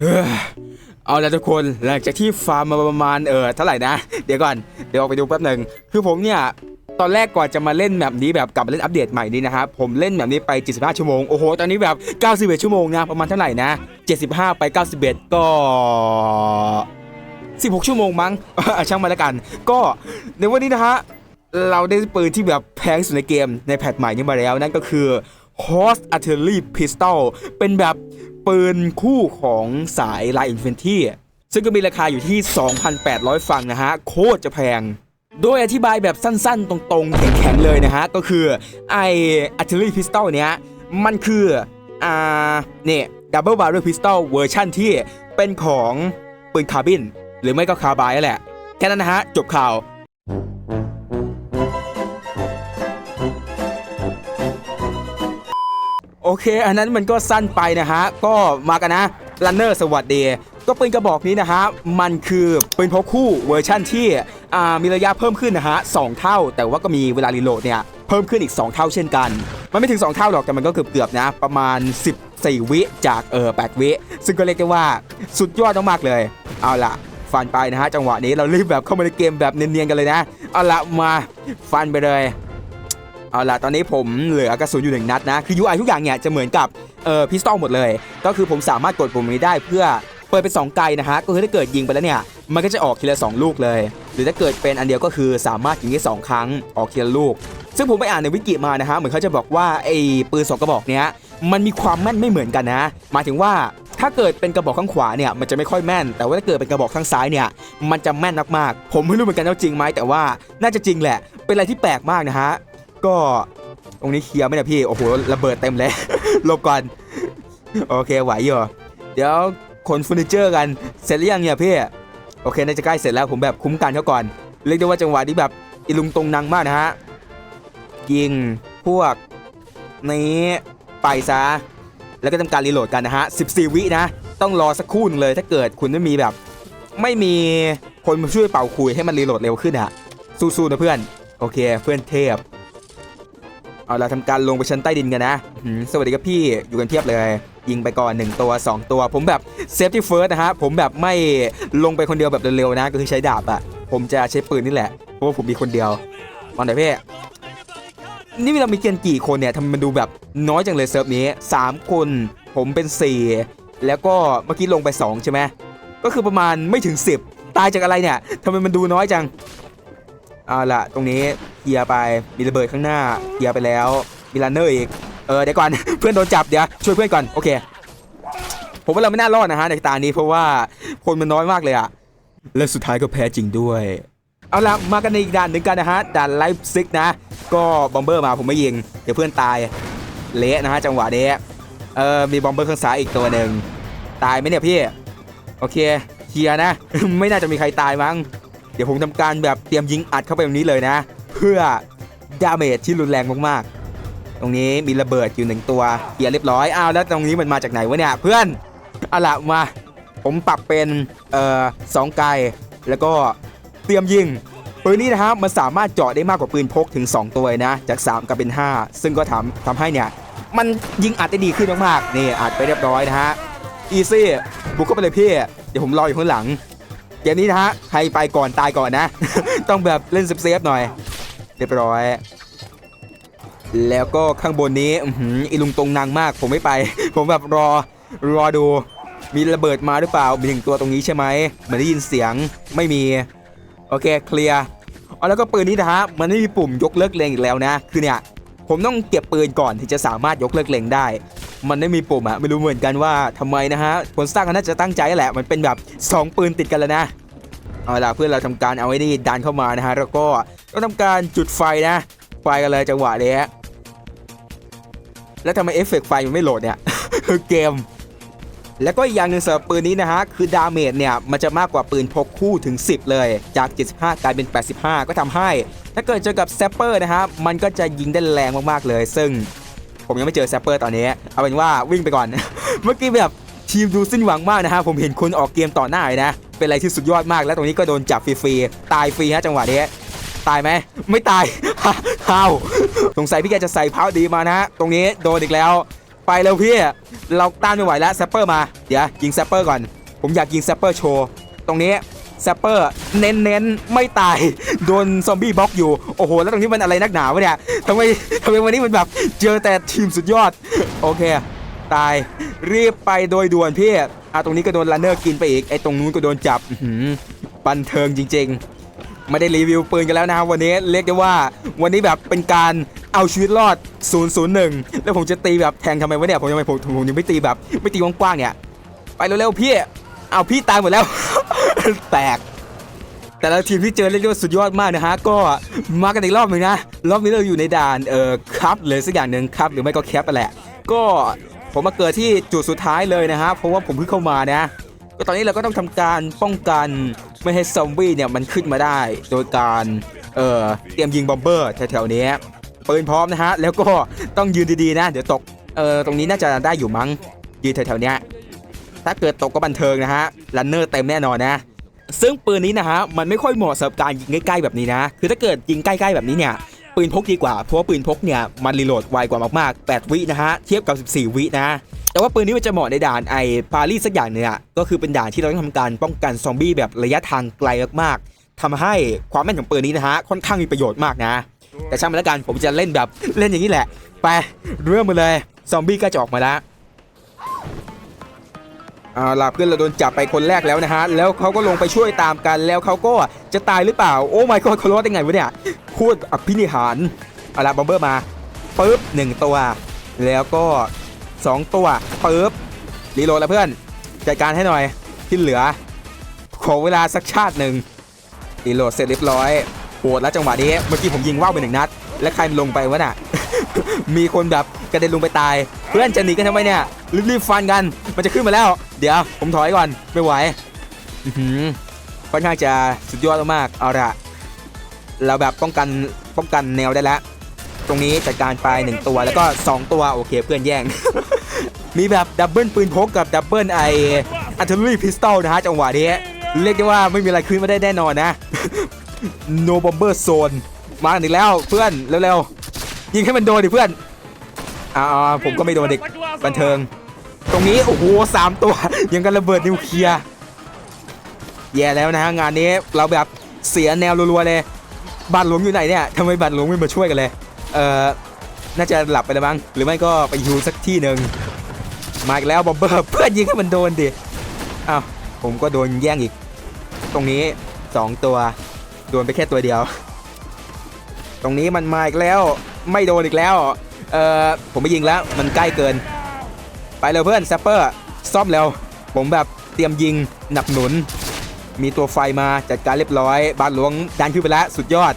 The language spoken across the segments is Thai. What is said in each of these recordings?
เออเอาละทุกคนหลังจากที่ฟาร์มมาประมาณเออเท่าไหร่นะ เดี๋ยวก่อนเดี๋ยวออกไปดูแป๊บหนึ่งคือผมเนี่ยตอนแรกก่อนจะมาเล่นแบบนี้แบบกลับมาเล่นอัปเดตใหม่นี้นะครับผมเล่นแบบนี้ไป 75 ชั่วโมง โอ้โห ตอนนี้แบบ 91 ชั่วโมงนะประมาณเท่าไหร่นะ 75 ไป 91 ก็ 16 ชั่วโมงมั้งช่างมาแล้วกัน ก็ในวันนี้นะฮะเราได้ปืนที่แบบแพงสุดในเกมในแพทใหม่นี้มาแล้วนั่นก็คือ Horse Artillery Pistol เป็นแบบ ปืนคู่ของสาย Light Infantry ซึ่งก็มีราคาอยู่ที่ 2,800 ฟังนะฮะ โคตรจะแพง โดยอธิบายแบบสั้นๆ ตรงๆ แข็งๆ เลยนะฮะ ก็คือไอ Artillery Pistol เนี้ย มันคือ อ่า เนี่ย Double Barrel Pistol เวอร์ชั่นที่เป็นของปืนคาร์บิน หรือไม่ก็คาร์บายนั่นแหละ แค่นั้นนะฮะ จบข่าว เค อันนั้นมันก็สั้นไปนะฮะ ก็มากันนะลันเนอร์สวัสดีก็ปืนกระบอกนี้นะฮะ มันคือปืนพกคู่เวอร์ชั่นที่มีระยะเพิ่มขึ้นนะฮะสองเท่า แต่ว่าก็มีเวลารีโหลดเนี่ยเพิ่มขึ้นอีก 2 เท่าเช่นกัน มันไม่ถึง 2 เท่าหรอกแต่มันก็เกือบๆนะ ประมาณ 14 วิจากเออ8วิ ซึ่งก็เรียกได้ว่าสุดยอดมากๆเลย เอาล่ะ ฟันไปนะฮะ จังหวะนี้เรารีบแบบเข้ามาในเกมแบบเนียนๆกันเลยนะ เอาละมาฟันไปเลย เอาล่ะตอนนี้ผมเหลือกระสุนอยู่หนึ่งนัดนะ คือ UI ทุกอย่างเนี่ยจะเหมือนกับเอ่อพิสตอลหมดเลย ก็คือผมสามารถกดปุ่มนี้ได้เพื่อเปิดเป็น2ไกลนะฮะ ก็คือถ้าเกิดยิงไปแล้วเนี่ยมันก็จะออกทีละ 2 ลูกเลย หรือถ้าเกิดเป็นอันเดียวก็คือสามารถยิงได้สองครั้งออกทีละลูก ซึ่งผมไปอ่านในวิกิมานะฮะเหมือนเขาจะบอกว่าไอ้ปืนสองกระบอกเนี้ยมันมีความแม่นไม่เหมือนกันนะ หมายถึงว่าถ้าเกิดเป็นกระบอกข้างขวาเนี่ยมันจะไม่ค่อยแม่น แต่ว่าถ้าเกิดเป็นกระบอกข้างซ้ายเนี่ยมันจะแม่นมากๆ ผมไม่รู้เหมือนกันว่าจริงไหมแต่ว่าน่าจะจริงแหละ เป็นอะไรที่แปลกมากนะฮะ ก็ตรงนี้เคลียร์ไมเนี่ยพี่ โอ้โห ระเบิดเต็มเลยหลบก่อน โอเค ไหวอยู่ เดี๋ยวขนเฟอร์นิเจอร์กัน เสร็จหรือยังเนี่ยพี่ โอเค น่าจะใกล้เสร็จแล้ว ผมแบบคุ้มกันเขาก่อน เรียกได้ว่าจังหวะนี้แบบอีลุงตรงนังมากนะฮะ ยิง พวก นี้ไปซะ แล้วก็ทำการรีโหลดกันนะฮะ 14 วินะ ต้องรอสักครู่หนึงเลย ถ้าเกิดคุณไม่มีแบบ ไม่มีคนมาช่วยเป่าคุยให้มันรีโหลดเร็วขึ้นอะสู้ๆนะเพื่อน โอเค เพื่อนเทพ เอาละทำการลงไปชั้นใต้ดินกันนะ สวัสดีครับพี่อยู่กันเพียบเลย ยิงไปก่อน 1 ตัว 2 ตัว ผมแบบเซฟตี้เฟิร์สนะฮะ ผมแบบไม่ลงไปคนเดียวแบบเร็วๆนะ ก็คือใช้ดาบอะผมจะใช้ปืนนี่แหละ เพราะว่าผมมีคนเดียวตอนไหนพี่นี่เรามีเกียนกี่คนเนี่ยทำไมมันดูแบบน้อยจังเลยเซิร์ฟนี้ 3 คน ผมเป็น 4 แล้วก็เมื่อกี้ลงไป 2 ใช่ไหมก็คือประมาณไม่ถึง 10 ตายจากอะไรเนี่ยทำไมมันดูน้อยจัง เอาล่ะตรงนี้เคลียร์ไปมีระเบิดข้างหน้าเคลียร์ไปแล้วมีลันเนอร์อีกเออเดี๋ยวก่อน เพื่อนโดนจับเดี๋ยวช่วยเพื่อนก่อนโอเค ผมว่าเราไม่น่ารอดนะฮะในตานี้เพราะว่าคนมันน้อยมากเลยอะและสุดท้ายก็แพ้จริงด้วย เอาล่ะมากันในอีกด่านหนึ่งกันนะฮะด่านไลฟ์ซิกนะ ก็บอมเบอร์มาผมไม่ยิง เดี๋ยวเพื่อนตายเละนะฮะจังหวะนี้เออมีบอมเบอร์ข้างซ้ายอีกตัวหนึ่งตายไหมเนี่ยพี่โอเคเคลียร์นะ ไม่น่าจะมีใครตายมั้งเดี๋ยวผมทำการแบบเตรียมยิงอัดเข้าไปตรงนี้เลยนะ เพื่อดาเมจที่รุนแรงมากๆ ตรงนี้มีระเบิดอยู่หนึ่งตัวเคลียร์เรียบร้อยอ้าวแล้วตรงนี้มันมาจากไหนวะเนี่ยเพื่อนอาละมาผมปรับเป็นเอ่อสองไกลแล้วก็เตรียมยิงปืนนี้นะครับมันสามารถเจาะได้มากกว่าปืนพกถึง 2 ตัวนะ จาก 3กลายเป็น 5 ซึ่งก็ทำทำให้เนี่ย มันยิงอัดได้ดีขึ้นมากๆนี่อัดไปเรียบร้อยนะฮะอีซี่บุกเข้าไปเลยพี่ เดี๋ยวผมรออยู่ข้างหลัง เกมนี้นะฮะ ใครไปก่อนตายก่อนนะ ต้องแบบเล่นเซฟๆหน่อย เรียบร้อย แล้วก็ข้างบนนี้อืออลุงตรงนางมาก ผมไม่ไป ผมแบบรอ รอดู มีระเบิดมาหรือเปล่า มีหนึ่งตัวตรงนี้ใช่ไหมเหมือนได้ยินเสียง ไม่มี โอเค เคลียร์เอาแล้วก็ปืนนี้นะฮะ มันไม่มีปุ่มยกเลิกเลงอีกแล้วนะ คือเนี่ย ผมต้องเก็บปืนก่อนที่จะสามารถยกเลิกเลงได้ มันไม่มีปุ่มอะไม่รู้เหมือนกันว่าทำไมนะฮะคนสร้างก็น่าจะตั้งใจแหละมันเป็นแบบ 2 ปืนติดกันแล้วนะเอาล่ะเพื่อนเราทำการเอาไอ้นี่ดันเข้ามานะฮะแล้วก็ต้องทำการจุดไฟนะไฟกันเลยจังหวะนี้ฮะแล้วทำไมเอฟเฟกต์ไฟมันไม่โหลดเนี่ยคือเกม แล้วก็อีกอย่างหนึ่งสำหรับปืนนี้นะฮะ คือดาเมจเนี่ย มันจะมากกว่าปืนพกคู่ถึง 10 เลย จาก 75 กลายเป็น 85 ก็ทำให้ ถ้าเกิดเจอกับแซปเปอร์นะฮะ มันก็จะยิงได้แรงมาก ๆ เลย ซึ่ง ผมยังไม่เจอแซปเปอร์ตอนนี้ เอาเป็นว่าวิ่งไปก่อน เมื่อกี้แบบทีมดูสิ้นหวังมากนะฮะ ผมเห็นคนออกเกมต่อหน้าเลยนะ เป็นอะไรที่สุดยอดมาก แล้วตรงนี้ก็โดนจับฟรีๆ ตายฟรีฮะจังหวะนี้ ตายไหม ไม่ตายฮาสงสัยพี่แกจะใส่พาดีมานะฮะตรงนี้โดนอีกแล้ว ไปเร็วพี่ เราต้านไม่ไหวแล้วแซปเปอร์มา เดี๋ยวยิงแซปเปอร์ก่อน ผมอยากยิงแซปเปอร์โชว์ ตรงนี้ แซปเปอร์เน้นๆไม่ตาย โดนซอมบี้บล็อกอยู่ โอ้โห แล้วตรงนี้มันอะไรนักหนาวะเนี่ยทำไมทำไมวันนี้มันแบบเจอแต่ทีมสุดยอด โอเค ตายรีบไปโดยด่วนพี่อะตรงนี้ก็โดนลันเนอร์กินไปอีกไอ้ตรงนู้นก็โดนจับหบันเทิงจริง ๆ ไม่ได้รีวิวปืนกันแล้วนะครับวันนี้เรียกได้ว่า วันนี้แบบเป็นการเอาชีวิตรอด 001 แล้วผมจะตีแบบแทงทำไมวะเนี่ยผมยังไม่ผมผมยังไม่ตีแบบ ไม่ตีกว้างๆเนี่ยไปเร็วๆพี่ เอาพี่ตายหมดแล้ว แตก แต่ละทีมที่เจอเรียกว่าสุดยอดมากนะฮะ ก็มากันอีกรอบหนึ่งนะ รอบนี้เราอยู่ในด่านเอ่อครับเลยสักอย่างหนึ่งครับ หรือไม่ก็แคปไปแหละ ก็ผมมาเกิดที่จุดสุดท้ายเลยนะฮะ เพราะว่าผมเพิ่งเข้ามานะ ก็ตอนนี้เราก็ต้องทำการป้องกันไม่ให้ซอมบี้เนี่ยมันขึ้นมาได้ โดยการเอ่อเตรียมยิงบอมเบอร์แถวๆนี้ปืนพร้อมนะฮะ แล้วก็ต้องยืนดีๆนะ เดี๋ยวตกเอ่อตรงนี้น่าจะได้อยู่มั้งยืนแถวๆเนี้ย ถ้าเกิดตกก็บันเทิงนะฮะลันเนอร์เต็มแน่นอนนะซึ่งปืนนี้นะฮะมันไม่ค่อยเหมาะสำหรับการยิงใกล้ๆแบบนี้นะ คือถ้าเกิดยิงใกล้ๆแบบนี้เนี่ยปืนพกดีกว่า เพราะว่าปืนพกเนี่ยมันรีโหลดไวกว่ามากๆ 8 วินะฮะเทียบกับ 14 วินะ แต่ว่าปืนนี้มันจะเหมาะในด่านไอ้ปารีสสักอย่างเนี่ยก็คือเป็นด่านที่เราต้องทำการป้องกันซอมบี้แบบระยะทางไกลมากๆทำให้ความแม่นของปืนนี้นะฮะค่อนข้างมีประโยชน์มากนะ แต่ช่างมันแล้วกันผมจะเล่นแบบเล่นอย่างนี้แหละ ไปเริ่มมาเลยซอมบี้ก็จะออกมาแล้ว เอาล่ะเพื่อนเราโดนจับไปคนแรกแล้วนะฮะ แล้วเขาก็ลงไปช่วยตามกัน แล้วเขาก็จะตายหรือเปล่า โอ้ my god เขารอดได้ไงวะเนี่ยโคตรอภินิหารเอาล่ะบอมเบอร์มาปึ๊บหนึ่งตัว แล้วก็สองตัวปึ๊บรีโหลดแล้วเพื่อน จัดการให้หน่อยที่เหลือ ขอเวลาสักชาติหนึ่งรีโหลดเสร็จเรียบร้อยโหดแล้วจังหวะนี้เมื่อกี้ผมยิงว่าวไปหนึ่งนัด และใครมันลงไปวะน่ะมีคนแบบกระเด็นลงไปตาย เพื่อนจะหนีกันทำไมเนี่ยรีบๆฟันกัน มันจะขึ้นมาแล้ว เดี๋ยวผมถอยก่อนไม่ไหวอื้อหือค่อนข้างจะสุดยอดมากเอาละเราแบบป้องกันป้องกันแนวได้แล้ว ตรงนี้จัดการไปหนึ่งตัวแล้วก็ 2 ตัวโอเคเพื่อนแย่ง มีแบบดับเบิลปืนพกกับดับเบิลไออัลเทอรี่พิสตอลนะฮะจังหวะนี้เรียกได้ว่าไม่มีอะไรขึ้นมาได้แน่นอนนะ no bomber zone มาอีกแล้วเพื่อนเร็วๆยิงให้มันโดนดิเพื่อนอ่าผมก็ไม่โดนเด็กบันเทิง ตรงนี้โอ้โหสามตัว ยังกันระเบิดนิวเคลียร์แย่แล้วนะฮะงานนี้เราแบบเสียแนวรัวๆเลยบ้านหลวงอยู่ไหนเนี่ยทำไมบ้านหลวงไม่มาช่วยกันเลยเอ่อน่าจะหลับไปแล้วมั้งหรือไม่ก็ไปอยู่สักที่หนึ่งมาอีกแล้วบอมเบอร์เพื่อนยิงให้มันโดนดิอ้าวผมก็โดนแย่งอีก ตรงนี้สองตัวโดนไปแค่ตัวเดียว ตรงนี้มันมาอีกแล้วไม่โดนอีกแล้วเออผมไม่ยิงแล้วมันใกล้เกิน ไปเร็วเพื่อนแซปเปอร์ซ่อมเร็วผมแบบเตรียมยิงหนับหนุน มีตัวไฟมาจัดการเรียบร้อย บานหลวงดันขึ้นไปแล้วสุดยอด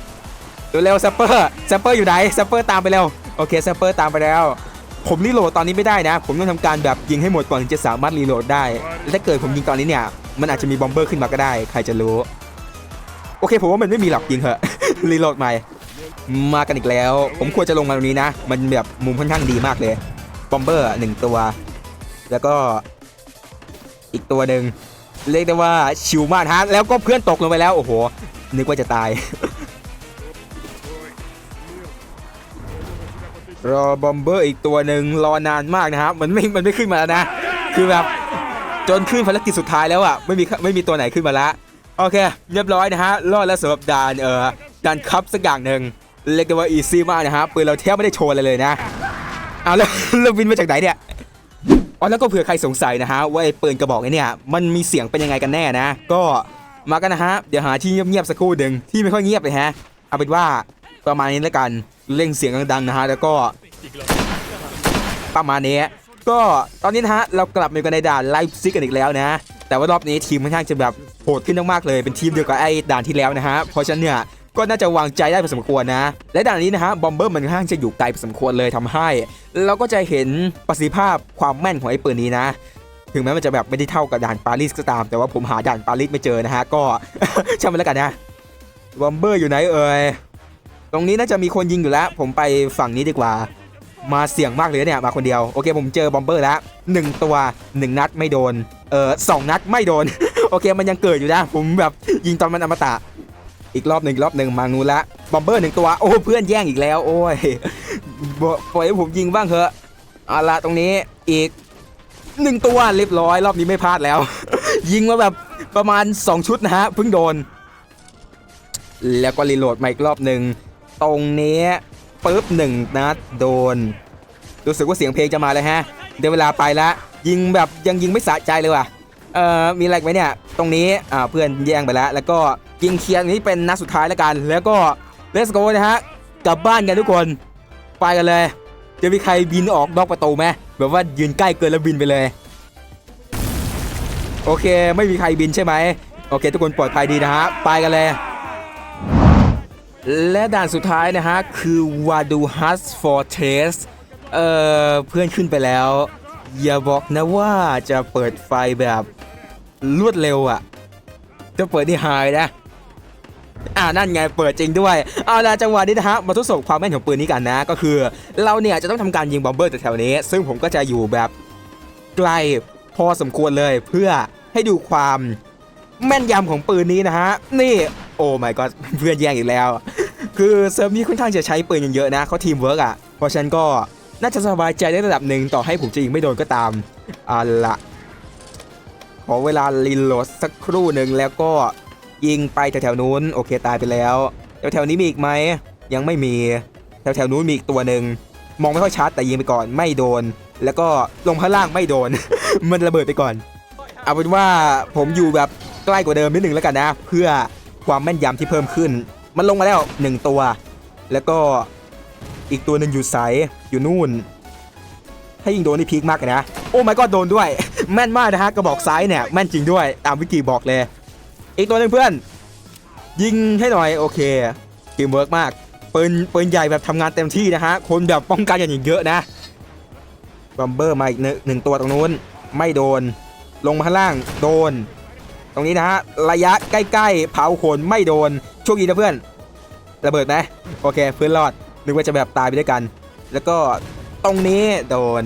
เร็วแซปเปอร์แซปเปอร์อยู่ไหนแซปเปอร์ตามไปเร็วโอเคแซปเปอร์ตามไปแล้ว ผมรีโหลดตอนนี้ไม่ได้นะ ผมต้องทำการแบบยิงให้หมดก่อนถึงจะสามารถรีโหลดได้และถ้าเกิดผมยิงตอนนี้เนี่ยมันอาจจะมีบอมเบอร์ขึ้นมาก็ได้ ใครจะรู้โอเคผมว่ามันไม่มีหรอกยิงเหอะรีโหลดใหม่มากันอีกแล้ว ผมควรจะลงมาตรงนี้นะ มันแบบมุมค่อนข้างดีมากเลยบอมเบอร์หนึ่งตัว แล้วก็อีกตัวหนึ่งเรียกได้ว่าชิวมากฮะแล้วก็เพื่อนตกลงไปแล้วโอ้โหนึกว่าจะตายรอบอมเบอร์อีกตัวหนึ่งรอนานมากนะครับมันไม่มันไม่ขึ้นมาแล้วนะ คือแบบจนขึ้นภารกิจสุดท้ายแล้วอะไม่มีไม่มีตัวไหนขึ้นมาละโอเค เรียบร้อยนะฮะรอดแล้วสำหรับด่านเอ่อด่านคัพสักอย่างหนึ่งเรียกได้ว่าอีซี่มากนะฮะปืนเราแทบไม่ได้โชว์อะไรเลยนะเอาแล้วเราบินมาจากไหนเนี่ย อ๋อแล้วก็เผื่อใครสงสัยนะฮะว่าไอ้ปืนกระบอกไอ้เนี่ยมันมีเสียงเป็นยังไงกันแน่นะ ก็มากันนะฮะเดี๋ยวหาที่เงียบๆสักครู่หนึ่งที่ไม่ค่อยเงียบเลยฮะเอาเป็นว่าประมาณนี้แล้วกันเร่งเสียงดังๆนะฮะแล้วก็ประมาณนี้ก็ตอนนี้นะฮะเรากลับมากันในด่านไลฟ์ซิกกันอีกแล้วนะ แต่ว่ารอบนี้ทีมค่อนข้างจะแบบโหดขึ้นมากๆเลยเป็นทีมเดียวกับไอ้ด่านที่แล้วนะฮะเพราะฉะนั้นเนี่ย ก็น่าจะวางใจได้พอสมควรนะ และด่านนี้นะฮะบอมเบอร์มันค่อนข้างจะอยู่ไกลพอสมควรเลยทำให้ เราก็จะเห็นประสิทธิภาพความแม่นของไอ้ปืนนี้นะ ถึงแม้มันจะแบบไม่ได้เท่ากับด่านปารีสก็ตาม แต่ว่าผมหาด่านปารีสไม่เจอนะฮะก็ช่างมันแล้วกันนะบอมเบอร์อยู่ไหนเอ่ยตรงนี้น่าจะมีคนยิงอยู่แล้ว ผมไปฝั่งนี้ดีกว่า มาเสี่ยงมากเลยเนี่ยมาคนเดียวโอเค ผมเจอบอมเบอร์แล้วหนึ่งตัวหนึ่งนัดไม่โดนเออสองนัดไม่โดน โอเคมันยังเกิดอยู่นะ ผมแบบยิงตอนมันอมตะ อีกรอบหนึ่งรอบหนึ่งมางูละบอมเบอร์หนึ่งตัว โอ้เพื่อนแย่งอีกแล้ว โอ้ยบปล่อยให้ผมยิงบ้างเถอะเอาละตรงนี้อีกหนึ่งตัวเรียบร้อยรอบนี้ไม่พลาดแล้ว ยิงมาแบบประมาณ 2 ชุดนะฮะเพิ่งโดน แล้วก็รีโหลดมาอีกรอบหนึ่งตรงนี้ปึ๊บหนึ่งนัดโดน รู้สึกว่าเสียงเพลงจะมาเลยฮะเดี๋ยวเวลาไปแล้วยิงแบบยังยิงไม่สะใจเลยว่ะเอ่อมีอะไรไหมเนี่ย ตรงนี้อ่าเพื่อนแย่งไปแล้วแล้วก็ ยิงเคียร์นี้เป็นนัดสุดท้ายแล้วกัน แล้วก็เลสโกนะฮะกลับบ้านกันทุกคนไปกันเลย จะมีใครบินออกนอกประตูไหมแบบว่ายืนใกล้เกินแล้วบินไปเลย โอเคไม่มีใครบินใช่ไหมโอเคทุกคนปลอดภัยดีนะฮะไปกันเลยและด่านสุดท้ายนะฮะ คือ w a d u h u s Fortress เอ่อ เพื่อนขึ้นไปแล้ว อย่าบอกนะว่าจะเปิดไฟแบบรวดเร็วอะ่ะ จะเปิดที่ไฮนะ อ่านั่นไงเปิดจริงด้วยเอาละจังหวะนี้นะฮะมาทดสอบความแม่นของปืนนี้กันนะ ก็คือ เราเนี่ยจะต้องทำการยิงบอมเบอร์แถวๆนี้ ซึ่งผมก็จะอยู่แบบไกลพอสมควรเลยเพื่อให้ดูความแม่นยำของปืนนี้นะฮะ นี่โอ้ my god เพื่อนแย่งอีกแล้ว คือเซิร์ฟนี้ค่อนข้างจะใช้ปืนเยอะๆนะเขาทีมเวิร์กอะ เพราะฉันก็น่าจะสบายใจได้ระดับหนึ่งต่อให้ผมจะยิงไม่โดนก็ตามเอาละขอเวลารีโหลดสักครู่หนึ่งแล้วก็ ยิงไปแถวๆนู้นโอเคตายไปแล้วแถวๆนี้มีอีกไหมยังไม่มีแถวๆนู้นมีอีกตัวหนึ่งมองไม่ค่อยชัดแต่ยิงไปก่อนไม่โดน แล้วก็ลงข้างล่างไม่โดน มันระเบิดไปก่อน เอาเป็นว่าผมอยู่แบบใกล้กว่าเดิมนิดหนึ่งแล้วกันนะ เพื่อความแม่นยำที่เพิ่มขึ้น มันลงมาแล้ว 1 ตัว แล้วก็อีกตัวหนึ่งอยู่ใสอยู่นู่น ถ้ายิงโดนนี่พีคมากนะ โอ้ไม่ก็โดนด้วย แม่นมากนะฮะกระบอกซ้ายเนี่ยแม่นจริงด้วยตามวิกิบอกเลย อีกตัวหนึ่งเพื่อน ยิงให้หน่อยโอเคเกมเวิร์กมากปืนปืนใหญ่แบบทำงานเต็มที่นะฮะคนแบบป้องกันอย่างเยอะนะบัมเบอร์มาอีกหนึ่งหนึ่งตัวตรงนู้น ไม่โดน ลงมาข้างล่างโดน ตรงนี้นะฮะระยะใกล้ๆเผาขนไม่โดนโชคดีนะเพื่อนระเบิดไหมโอเคเพื่อนรอดนึกว่าจะแบบตายไปด้วยกัน แล้วก็ตรงนี้โดน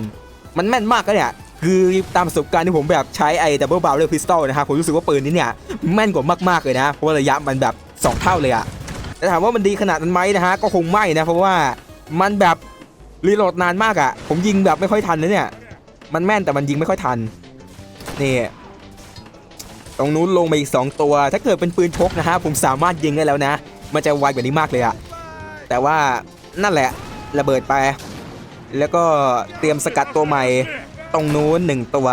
มันแม่นมากก็เนี่ย คือตามประสบการณ์ที่ผมแบบใช้ไอ้ดับเบิลบาร์เรลพิสตอลนะฮะผมรู้สึกว่าปืนนี้เนี่ยแม่นกว่ามากๆเลยนะ เพราะว่าระยะมันแบบ 2 เท่าเลยอะแต่ถามว่ามันดีขนาดนั้นไหมนะฮะก็คงไม่นะ เพราะว่ามันแบบรีโหลดนานมากอะผมยิงแบบไม่ค่อยทันนะเนี่ยมันแม่นแต่มันยิงไม่ค่อยทันนี่ตรงนู้นลงมาอีก 2 ตัว ถ้าเกิดเป็นปืนพกนะฮะผมสามารถยิงได้แล้วนะ มันจะไวกว่านี้มากเลยอะแต่ว่านั่นแหละระเบิดไป แล้วก็เตรียมสกัดตัวใหม่ รงนู้นหนึ่งตัว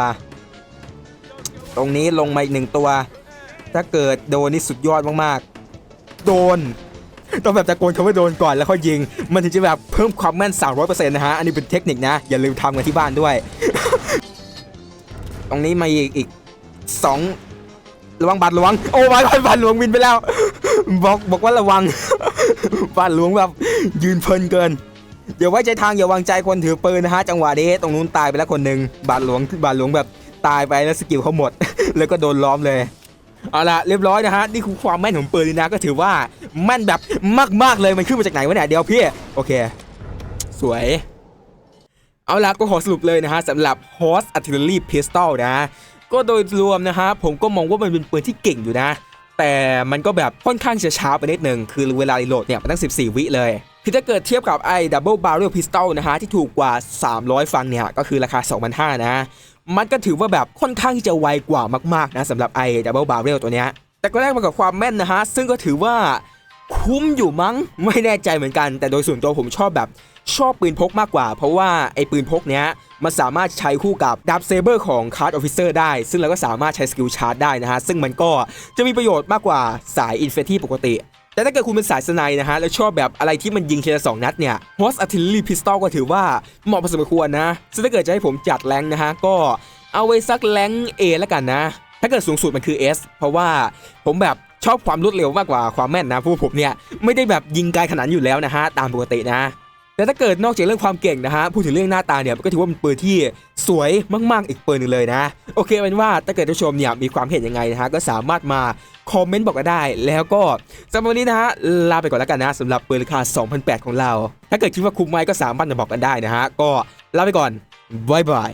ตรงนี้ลงมาอีกหนึ่งตัว ถ้าเกิดโดนนี่สุดยอดมากๆ โดนต้องแบบตะโกนคำว่าโดนก่อนแล้วค่อยยิง มันถึงจะแบบเพิ่มความแม่น 300%นะฮะ อันนี้เป็นเทคนิคนะ อย่าลืมทำกันที่บ้านด้วย ตรงนี้มาอีกอีกสองระวังบาดหลวง โอ้ my god บาดหลวงบินไปแล้ว บอกบอกว่าระวังบาดหลวงแบบยืนเพลินเกิน อย่าไว้ใจทางอย่าวางใจคนถือปืนนะฮะจังหวะนี้ตรงนู้นตายไปแล้วคนหนึ่งบาดหลวงบาดหลวงแบบตายไปแล้วสกิลเขาหมด แล้วก็โดนล้อมเลยเอาละเรียบร้อยนะฮะนี่คือความแม่นของปืนนี่นะก็ถือว่าแม่นแบบมากๆเลยมันขึ้นมาจากไหนวะเนี่ยเดี๋ยวพี่โอเค สวยเอาละก็ขอสรุปเลยนะฮะสำหรับ Horse Artillery Pistol นะ ก็โดยรวมนะฮะผมก็มองว่ามันเป็นปืนที่เก่งอยู่นะ แต่มันก็แบบค่อนข้างจะช้าไปนิดหนึ่งคือเวลารีโหลดเนี่ยมันตั้ง 14 วิเลย คือถ้าเกิดเทียบกับไอ้ Double Barrel Pistol นะฮะที่ถูกกว่า 300 ฟังเนี่ยก็คือราคา 2,500 นะ มันก็ถือว่าแบบค่อนข้างที่จะไวกว่ามากๆนะสำหรับไอ้ Double Barrel ตัวเนี้ยแต่ก็แลกมากับความแม่นนะฮะ ซึ่งก็ถือว่าคุ้มอยู่มั้งไม่แน่ใจเหมือนกัน แต่โดยส่วนตัวผมชอบแบบชอบปืนพกมากกว่า เพราะว่าไอ้ปืนพกเนี้ยมันสามารถใช้คู่กับดับเซเบอร์ของคาร์ดออฟฟิเซอร์ได้ ซึ่งเราก็สามารถใช้สกิลชาร์จได้นะฮะ ซึ่งมันก็จะมีประโยชน์มากกว่าสายอินเฟที่ปกติ แต่ถ้าเกิดคุณเป็นสายสไนด์นะฮะ แล้วชอบแบบอะไรที่มันยิงทีละสองนัดเนี่ย Horse Artillery Pistol ก็ถือว่าเหมาะพอสมควรนะซึ่งถ้าเกิดจะให้ผมจัดแรงนะฮะ ก็เอาไว้สักแรง A แล้วกันนะ ถ้าเกิดสูงสุดมันคือ S เพราะว่าผมแบบชอบความรวดเร็วมากกว่าความแม่นนะเพราะว่าผมเนี่ยไม่ได้แบบยิงไกลขนาดอยู่แล้วนะฮะตามปกตินะ แต่ถ้าเกิดนอกจากเรื่องความเก่งนะฮะพูดถึงเรื่องหน้าตาเนี่ยก็ถือว่าเป็นปืนที่สวยมากๆอีกปืนหนึงเลยนะ โอเคเป็นว่าถ้าเกิดท่านผู้ชมเนี่ยมีความเห็นยังไงนะฮะก็สามารถมาคอมเมนต์บอกกันได้ แล้วก็สำหรับวันนี้นะฮะลาไปก่อนแล้วกันนะสำหรับปืนราคา2,800ของเรา ถ้าเกิดคิดว่าคุ้มไหมก็สามารถมาบอกกันได้นะฮะก็ลาไปก่อนบายบาย